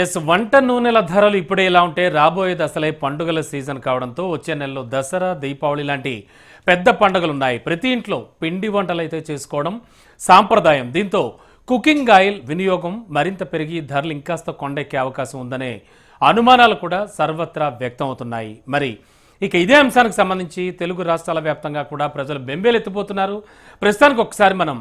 Yes వంట నూనెల ధరలు ఇప్పుడే ఇలా ఉంటే రాబోయేది అసలే పండుగల సీజన్ కావడంతో వచ్చే నెలలో దసరా దీపావళి లాంటి పెద్ద పండుగలు ఉన్నాయి ప్రతి ఇంట్లో పిండి వంటలు అయితే చేసుకోవడం సాంప్రదాయం. దీంతో కుకింగ్ ఆయిల్ వినియోగం మరింత పెరిగి ధరలు ఇంకాస్త కొండెక్కే అవకాశం ఉందనే అనుమానాలు కూడా సర్వత్రా వ్యక్తమవుతున్నాయి. మరి ఇక ఇదే అంశానికి సంబంధించి తెలుగు రాష్ట్రాల వ్యాప్తంగా కూడా ప్రజలు బెంబేలెత్తిపోతున్నారు. ప్రస్తుతానికి ఒకసారి మనం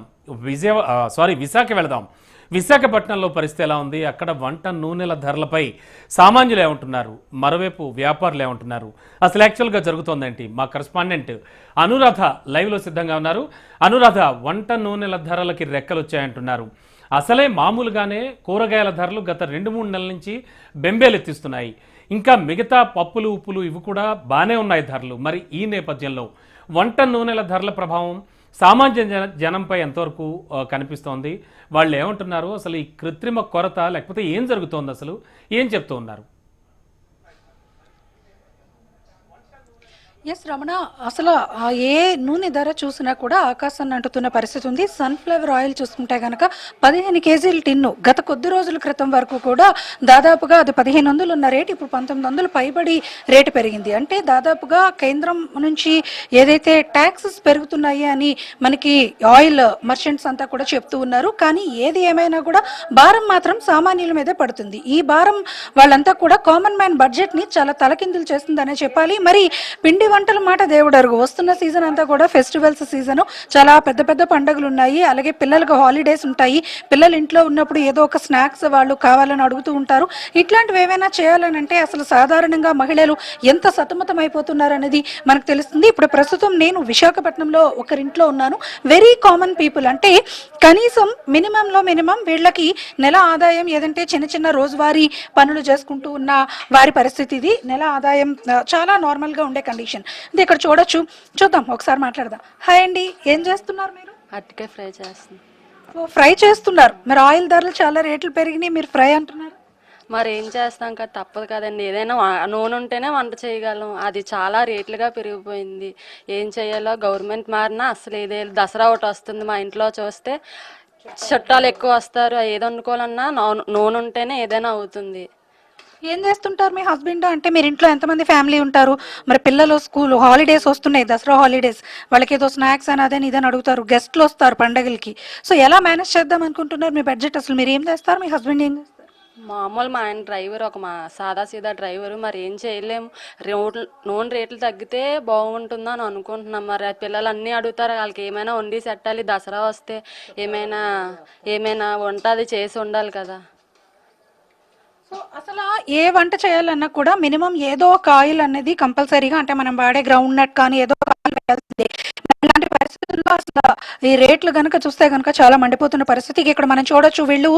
విజయ సారీ విశాఖ వెళదాం. విశాఖపట్నంలో పరిస్థితి ఎలా ఉంది? అక్కడ వంట నూనెల ధరలపై సామాన్యులు ఏమంటున్నారు? మరోవైపు వ్యాపారులు ఏమంటున్నారు? అసలు యాక్చువల్గా జరుగుతోందేంటి? మా కరస్పాండెంట్ అనురాధ లైవ్లో సిద్ధంగా ఉన్నారు. అనురాధ వంట నూనెల ధరలకి రెక్కలు వచ్చాయంటున్నారు. అసలే మామూలుగానే కూరగాయల ధరలు గత రెండు మూడు నెలల నుంచి బెంబేలెత్తిస్తున్నాయి. ఇంకా మిగతా పప్పులు ఉప్పులు ఇవి కూడా బాగానే ఉన్నాయి ధరలు. మరి ఈ నేపథ్యంలో వంట నూనెల ధరల ప్రభావం సామాన్య జన జనంపై ఎంతవరకు కనిపిస్తోంది? వాళ్ళు ఏమంటున్నారు? అసలు ఈ కృత్రిమ కొరత లేకపోతే ఏం జరుగుతోంది అసలు? ఏం చెప్తూ ఉన్నారు? ఎస్ రమణ అసలు ఏ నూనె ధర చూసినా కూడా ఆకాశాన్ని అంటుతున్న పరిస్థితి ఉంది. సన్ఫ్లవర్ ఆయిల్ చూసుకుంటే కనుక పదిహేను కేజీల టిన్ను గత కొద్ది రోజుల క్రితం వరకు కూడా దాదాపుగా అది పదిహేను వందలు ఉన్న రేటు ఇప్పుడు పంతొమ్మిది వందలు పైబడి రేటు పెరిగింది. అంటే దాదాపుగా కేంద్రం నుంచి ఏదైతే ట్యాక్సెస్ పెరుగుతున్నాయి అని మనకి ఆయిల్ మర్చెంట్స్ అంతా కూడా చెప్తూ ఉన్నారు. కానీ ఏది ఏమైనా కూడా భారం మాత్రం సామాన్యుల మీదే పడుతుంది. ఈ భారం వాళ్ళంతా కూడా కామన్ మ్యాన్ బడ్జెట్ని చాలా తలకిందులు చేస్తుందనే చెప్పాలి. మరి పిండి వంటల మాట దేవుడు అరుగు. వస్తున్న సీజన్ అంతా కూడా ఫెస్టివల్స్ సీజన్. చాలా పెద్ద పెద్ద పండుగలు ఉన్నాయి. అలాగే పిల్లలకు హాలిడేస్ ఉంటాయి. పిల్లలు ఇంట్లో ఉన్నప్పుడు ఏదో ఒక స్నాక్స్ వాళ్ళు కావాలని అడుగుతూ ఉంటారు. ఇట్లాంటివి ఏమైనా చేయాలని అంటే అసలు సాధారణంగా మహిళలు ఎంత సతమతం అయిపోతున్నారు అనేది మనకు తెలుస్తుంది. ఇప్పుడు ప్రస్తుతం నేను విశాఖపట్నంలో ఒకరింట్లో ఉన్నాను. వెరీ కామన్ పీపుల్ అంటే కనీసం మినిమంలో మినిమం వీళ్ళకి నెల ఆదాయం ఏదంటే చిన్న చిన్న రోజువారీ పనులు చేసుకుంటూ ఉన్న వారి పరిస్థితి ఇది. నెల ఆదాయం చాలా నార్మల్గా ఉండే కండిషన్ ఇది ఇక్కడ చూడొచ్చు. చూద్దాం ఒకసారి మాట్లాడదాం. హాయ్ అండి ఏం చేస్తున్నారు మీరు? అరటికాయ ఫ్రై చేస్తుంది ఓ, ఫ్రై చేస్తున్నారు. మరి ఆయిల్ ధరలు చాలా రేట్లు పెరిగినాయి మీరు ఫ్రై అంటున్నారు? మరి ఏం చేస్తాం కదా తప్పదు కదండి. ఏదైనా నూనె ఉంటేనే వంట చేయగలం. అది చాలా రేట్లుగా పెరిగిపోయింది. ఏం చేయాలో గవర్నమెంట్ మారినా అసలు ఏదే దసరా ఒకటి వస్తుంది మా ఇంట్లో చూస్తే. చుట్టాలు ఎక్కువ వస్తారు ఏది వండుకోవాలన్నా నూనె ఉంటేనే ఏదైనా అవుతుంది. ఏం చేస్తుంటారు మీ హస్బెండ్? అంటే మీరు ఇంట్లో ఎంతమంది ఫ్యామిలీ ఉంటారు? మరి పిల్లలు స్కూల్ హాలిడేస్ వస్తున్నాయి దసరా హాలిడేస్. వాళ్ళకి ఏదో స్నాక్స్ అని అదని ఇదని అడుగుతారు. గెస్ట్లు వస్తారు పండగలకి. సో ఎలా మేనేజ్ చేద్దాం అనుకుంటున్నారు మీ బడ్జెట్ అసలు? మీరు ఏం చేస్తారు? మీ హస్బెండ్ ఏం చేస్తారు? మామూలు మా ఆయన డ్రైవర్ ఒక మా సాదా సీదా డ్రైవరు. మరి ఏం చేయలేము. రోడ్లు నూనె రేట్లు తగ్గితే బాగుంటుందని అనుకుంటున్నాం. మరి ఆ పిల్లలు అన్నీ అడుగుతారు వాళ్ళకి ఏమైనా వండి పెట్టాలి దసరా వస్తే ఏమైనా ఏమైనా వంట అది చేసి ఉండాలి కదా. సో అసలు ఏ వంట చేయాలన్నా కూడా మినిమం ఏదో ఒక ఆయిల్ అనేది కంపల్సరీగా అంటే మనం వాడే గ్రౌండ్ నట్ కానీ ఏదో ఒక ఆయిల్ వేయాల్సిందే. ఇలాంటి పరిస్థితుల్లో అసలు ఈ రేట్లు గనుక చూస్తే గనుక చాలా మండిపోతున్న పరిస్థితికి ఇక్కడ మనం చూడొచ్చు. వీళ్ళు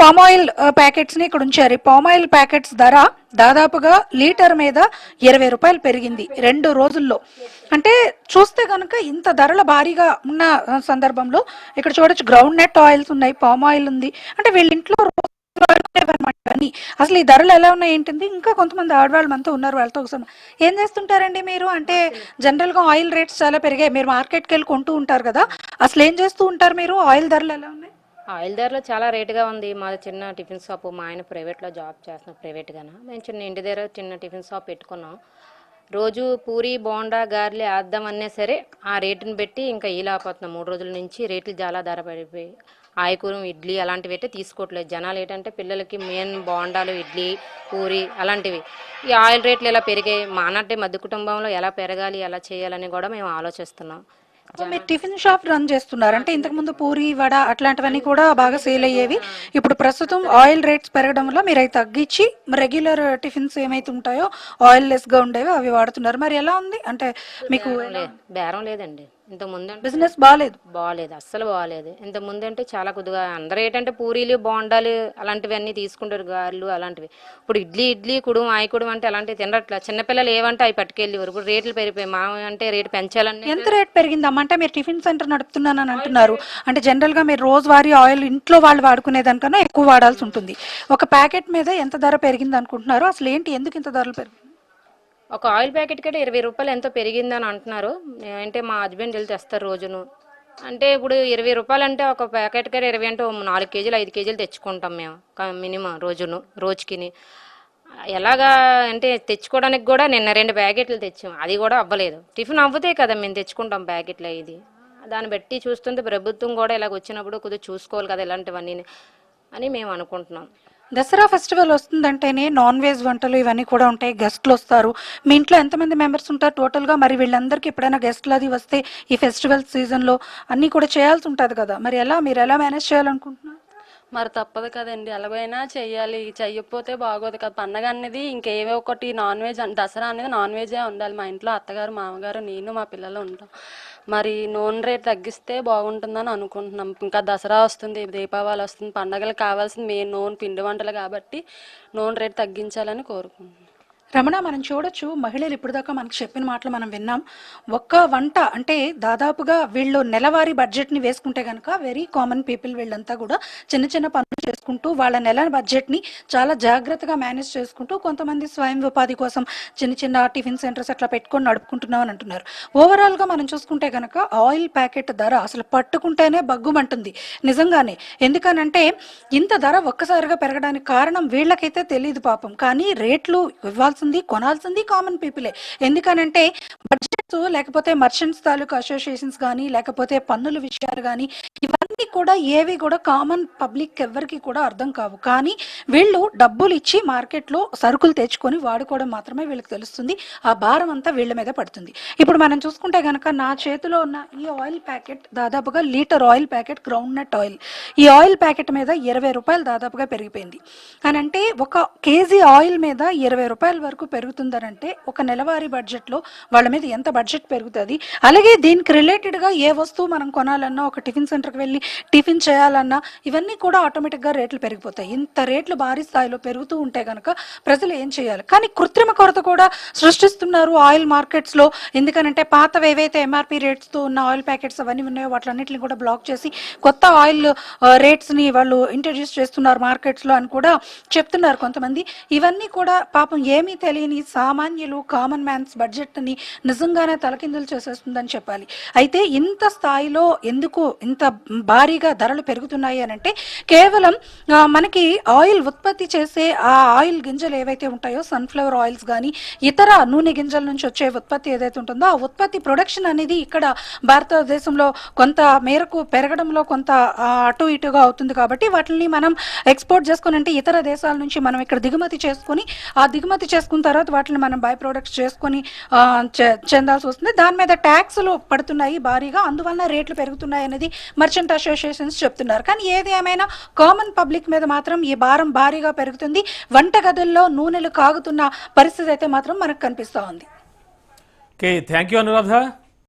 పామ్ ఆయిల్ ప్యాకెట్స్ని ఇక్కడ ఉంచారు. ఈ పామ్ ఆయిల్ ప్యాకెట్స్ ధర దాదాపుగా లీటర్ మీద ఇరవై రూపాయలు పెరిగింది రెండు రోజుల్లో. అంటే చూస్తే కనుక ఇంత ధరల భారీగా ఉన్న సందర్భంలో ఇక్కడ చూడొచ్చు గ్రౌండ్ నెట్ ఆయిల్స్ ఉన్నాయి పామ్ ఆయిల్ ఉంది. అంటే వీళ్ళ ఇంట్లో అనమాట అసలు ఈ ధరలు ఎలా ఉన్నాయి ఏంటింది ఇంకా కొంతమంది ఆడవాళ్ళు మనతో ఉన్నారు వాళ్ళతో ఒకసారి ఏం చేస్తుంటారండి మీరు? అంటే జనరల్గా ఆయిల్ రేట్స్ చాలా పెరిగాయి. మీరు మార్కెట్కి వెళ్ళి కొంటూ ఉంటారు కదా అసలు ఏం చేస్తూ ఉంటారు మీరు? ఆయిల్ ధరలు ఎలా ఉన్నాయి? ఆయిల్ ధరలు చాలా రేటుగా ఉంది. మాది చిన్న టిఫిన్ షాప్ మా ఆయన ప్రైవేట్లో జాబ్ చేస్తున్నాం ప్రైవేట్గాన మేము చిన్న ఇంటి దగ్గర చిన్న టిఫిన్ షాప్ పెట్టుకున్నాం. రోజు పూరి బోండా గార్లీ అద్దం అన్నా సరే ఆ రేటుని పెట్టి ఇంకా ఈలాపోతున్నాం మూడు రోజుల నుంచి రేట్లు చాలా ధర పడిపోయి ఆయకూరం ఇడ్లీ అలాంటివి అయితే తీసుకోవట్లేదు. జనాలు ఏంటంటే పిల్లలకి మెయిన్ బోండాలు ఇడ్లీ పూరి అలాంటివి. ఈ ఆయిల్ రేట్లు ఎలా పెరిగాయి? మానంటే మధ్య కుటుంబంలో ఎలా పెరగాలి ఎలా చేయాలని కూడా మేము ఆలోచిస్తున్నాం. మీరు టిఫిన్ షాప్ రన్ చేస్తున్నారు. అంటే ఇంతకు ముందు పూరి వడ అట్లాంటివన్నీ కూడా బాగా సేల్ అయ్యేవి. ఇప్పుడు ప్రస్తుతం ఆయిల్ రేట్స్ పెరగడం వల్ల మీరు అవి తగ్గించి రెగ్యులర్ టిఫిన్స్ ఏమైతే ఉంటాయో ఆయిల్ లెస్గా ఉండేవి అవి వాడుతున్నారు. మరి ఎలా ఉంది? అంటే మీకు బేరం లేదండి. ఇంత ముందు బిజినెస్ బాగాలేదు బాగాలేదు అస్సలు బాగాలేదు ఇంత ముందు అంటే చాలా కొద్దిగా అందరూ ఏంటంటే పూరీలు బోండాలు అలాంటివన్నీ తీసుకుంటారు గారెలు అలాంటివి. ఇప్పుడు ఇడ్లీ ఇడ్లీ కుడుం ఆయి కుడుం అంటే అలాంటివి తినట్లా. చిన్నపిల్లలు ఏవంటే అవి పట్టుకెళ్ళి ఇప్పుడు రేట్లు పెరిగిపోయి మా అంటే రేటు పెంచాలని ఎంత రేట్ పెరిగిందమ్మా అంటే మీరు టిఫిన్ సెంటర్ నడుపుతున్నానని అంటున్నారు. అంటే జనరల్గా మీరు రోజువారీ ఆయిల్ ఇంట్లో వాళ్ళు వాడుకునే దానికన్నా ఎక్కువ వాడాల్సి ఉంటుంది. ఒక ప్యాకెట్ మీద ఎంత ధర పెరిగింది అనుకుంటున్నారు? అసలు ఏంటి? ఎందుకు ఇంత ధరలు పెరిగింది ఒక ఆయిల్ ప్యాకెట్ కంటే ఇరవై రూపాయలు ఎంతో పెరిగిందని అంటున్నారు. అంటే మా హస్బెండ్ వెళ్ళి తెస్తారు రోజును. అంటే ఇప్పుడు ఇరవై రూపాయలు అంటే ఒక ప్యాకెట్ కాడ ఇరవై అంటే నాలుగు కేజీలు ఐదు కేజీలు తెచ్చుకుంటాం మేము. మినిమం రోజును రోజుకిని. ఎలాగా అంటే తెచ్చుకోవడానికి కూడా నిన్న రెండు ప్యాకెట్లు తెచ్చాం. అది కూడా అవ్వలేదు. టిఫిన్ అవ్వతే కదా మేము తెచ్చుకుంటాం ప్యాకెట్లు ఇది. దాన్ని బట్టి చూస్తుంటే ప్రభుత్వం కూడా ఇలాగ వచ్చినప్పుడు కొద్దిగా చూసుకోవాలి కదా ఇలాంటివన్నీ అని మేము అనుకుంటున్నాం. దసరా ఫెస్టివల్ వస్తుందంటేనే నాన్ వెజ్ వంటలు ఇవన్నీ కూడా ఉంటాయి. గెస్ట్లు వస్తారు. మీ ఇంట్లో ఎంతమంది మెంబర్స్ ఉంటారు టోటల్గా? మరి వీళ్ళందరికీ ఎప్పుడైనా గెస్ట్లు అది వస్తే ఈ ఫెస్టివల్ సీజన్లో అన్నీ కూడా చేయాల్సి ఉంటుంది కదా? మరి ఎలా మీరు ఎలా మేనేజ్ చేయాలనుకుంటున్నారు? మరి తప్పదు కదండి. ఎలాగైనా చెయ్యాలి చెయ్యకపోతే బాగోదు కదా. పండగ అనేది ఇంకేవో ఒకటి నాన్ వెజ్ దసరా అనేది నాన్ వెజే ఉండాలి. మా ఇంట్లో అత్తగారు మామగారు నేను మా పిల్లలు ఉంటాం. మరి నూనె రేట్ తగ్గిస్తే బాగుంటుందని అనుకుంటున్నాం. ఇంకా దసరా వస్తుంది దీపావళి వస్తుంది పండగలకు కావాల్సింది మెయిన్ నూనె పిండి వంటలు కాబట్టి నూనె రేట్ తగ్గించాలని కోరుకుంటున్నాం. రమణ మనం చూడొచ్చు మహిళలు ఇప్పటిదాకా మనకు చెప్పిన మాటలు మనం విన్నాం. ఒక్క వంట అంటే దాదాపుగా వీళ్ళు నెలవారీ బడ్జెట్ని వేసుకుంటే కనుక వెరీ కామన్ పీపుల్ వీళ్ళంతా కూడా చిన్న చిన్న పనులు చేసుకుంటూ వాళ్ళ నెల బడ్జెట్ని చాలా జాగ్రత్తగా మేనేజ్ చేసుకుంటూ కొంతమంది స్వయం ఉపాధి కోసం చిన్న చిన్న టిఫిన్ సెంటర్స్ అట్లా పెట్టుకొని నడుపుకుంటున్నాం అని అంటున్నారు. ఓవరాల్గా మనం చూసుకుంటే కనుక ఆయిల్ ప్యాకెట్ ధర అసలు పట్టుకుంటేనే బగ్గుమంటుంది. నిజంగానే. ఎందుకనంటే ఇంత ధర ఒక్కసారిగా పెరగడానికి కారణం వీళ్ళకైతే తెలియదు పాపం. కానీ రేట్లు ఇవ్వాల్సింది కొనాల్సింది కామన్ పీపులే ఎందుకనంటే బడ్జెట్స్ లేకపోతే మర్చెంట్స్ తాలూకు అసోసియేషన్స్ కానీ లేకపోతే పన్నుల విషయాలు కానీ ఇవన్నీ కూడా ఏవి కూడా కామన్ పబ్లిక్ ఎవరికి కూడా అర్థం కావు. కానీ వీళ్ళు డబ్బులు ఇచ్చి మార్కెట్లో సరుకులు తెచ్చుకొని వాడుకోవడం మాత్రమే వీళ్ళకి తెలుస్తుంది. ఆ భారం అంతా వీళ్ళ మీద పడుతుంది. ఇప్పుడు మనం చూసుకుంటే కనుక నా చేతిలో ఉన్న ఈ ఆయిల్ ప్యాకెట్ దాదాపుగా litre oil packet groundnut oil ఈ ఆయిల్ ప్యాకెట్ మీద ఇరవై రూపాయలు దాదాపుగా పెరిగిపోయింది. అని అంటే ఒక కేజీ ఆయిల్ మీద ఇరవై రూపాయల వరకు పెరుగుతుందనంటే ఒక నెలవారీ బడ్జెట్లో వాళ్ళ మీద ఎంత బడ్జెట్ పెరుగుతుంది? అలాగే దీనికి రిలేటెడ్గా ఏ వస్తువు మనం కొనాలన్నా ఒక టిఫిన్ సెంటర్కి వెళ్ళి టిఫిన్ చేయాలన్నా ఇవన్నీ కూడా ఆటోమేటిక్గా రేట్లు పెరిగిపోతాయి. ఇంత రేట్లు భారీ స్థాయిలో పెరుగుతూ ఉంటే కనుక ప్రజలు ఏం చేయాలి? కానీ కృత్రిమ కొరత కూడా సృష్టిస్తున్నారు ఆయిల్ మార్కెట్స్లో. ఎందుకనంటే పాతవి ఏవైతే ఎంఆర్పి రేట్స్తో ఉన్న ఆయిల్ ప్యాకెట్స్ అవన్నీ ఉన్నాయో వాటిలన్నింటిని కూడా బ్లాక్ చేసి కొత్త ఆయిల్ రేట్స్ని వాళ్ళు ఇంట్రడ్యూస్ చేస్తున్నారు మార్కెట్స్లో అని కూడా చెప్తున్నారు కొంతమంది. ఇవన్నీ కూడా పాపం ఏమీ తెలియని సామాన్యులు కామన్ మ్యాన్స్ బడ్జెట్ని నిజంగానే తలకిందులు చేసేస్తుందని చెప్పాలి. అయితే ఇంత స్థాయిలో ఎందుకు ఇంత భారీగా ధరలు పెరుగుతున్నాయి అని అంటే కేవలం మనకి ఆయిల్ ఉత్పత్తి చేసే ఆ ఆయిల్ గింజలు ఏవైతే ఉంటాయో సన్ఫ్లవర్ ఆయిల్స్ కానీ ఇతర నూనె గింజల నుంచి వచ్చే ఉత్పత్తి ఏదైతే ఉంటుందో ఆ ఉత్పత్తి ప్రొడక్షన్ అనేది ఇక్కడ భారతదేశంలో కొంత మేరకు పెరగడంలో కొంత అటు ఇటుగా అవుతుంది కాబట్టి వాటిని మనం ఎక్స్పోర్ట్ చేసుకుని అంటే ఇతర దేశాల నుంచి మనం ఇక్కడ దిగుమతి చేసుకొని ఆ దిగుమతి చేసుకున్న తర్వాత వాటిని మనం బై ప్రొడక్ట్స్ చేసుకొని చె- చెందాల్సి వస్తుంది. దాని మీద ట్యాక్స్లు పడుతున్నాయి భారీగా అందువలన రేట్లు పెరుగుతున్నాయి అనేది మర్చెంట్ అసోసియేషన్స్ చెప్తున్నారు. కానీ ఏది ఏమైనా కామన్ పబ్లిక్ మీద మాత్రం ఈ భారం భారీగా పెరుగుతుంది. వంటగదుల్లో నూనెలు కాగుతున్న పరిస్థితి అయితే మాత్రం మనకు కనిపిస్తూ ఉంది. Okay thank you Anuradha